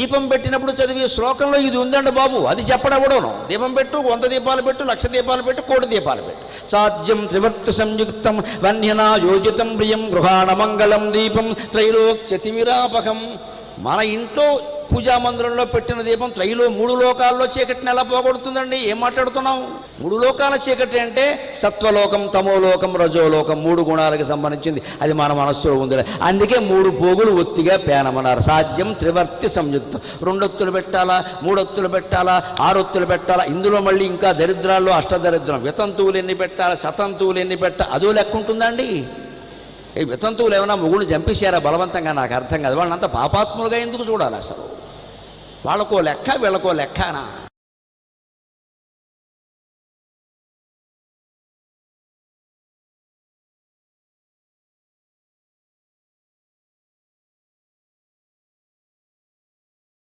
దీపం పెట్టినప్పుడు చదివే శ్లోకంలో ఇది ఉందండి బాబు అది చెప్పడవడను. దీపం పెట్టు వంద దీపాలు పెట్టు లక్ష దీపాలు పెట్టు కోటి దీపాలు పెట్టు. సాధ్యం త్రివర్త సంయుక్తం వన్యనా యోజితం ప్రియం గృహాణ మంగళం దీపం త్రైలోక్యతిమిరాపకం మన ఇంట్లో పూజా మందిరంలో పెట్టిన దీపం త్రైలో మూడు లోకాల్లో చీకటిని ఎలా పోగొడుతుందండి? ఏం మాట్లాడుతున్నాం మూడు లోకాల చీకటి అంటే సత్వలోకం తమోలోకం రజోలోకం మూడు గుణాలకు సంబంధించింది. అది మన మనస్సులో ఉంది అందుకే మూడు పోగులు ఒత్తిగా పేనమన్నారు సాధ్యం త్రివర్తి సంయుక్తం. రెండొత్తులు పెట్టాలా? మూడొత్తులు పెట్టాలా? ఆరొత్తులు పెట్టాలా? ఇందులో మళ్ళీ ఇంకా దరిద్రాల్లో అష్టదరిద్రం. వితంతువులు ఎన్ని పెట్టాలి? శతంతువులు ఎన్ని పెట్టాలి? అదో లెక్క ఉంటుందండి. ఈ వితంతువులు ఏమైనా ముగ్గురు చంపేశారా బలవంతంగా? నాకు అర్థం కాదు. వాళ్ళంతా పాపాత్ములుగా ఎందుకు చూడాలి అసలు? వాళ్ళకో లెక్క వీళ్ళకో లెక్కనా?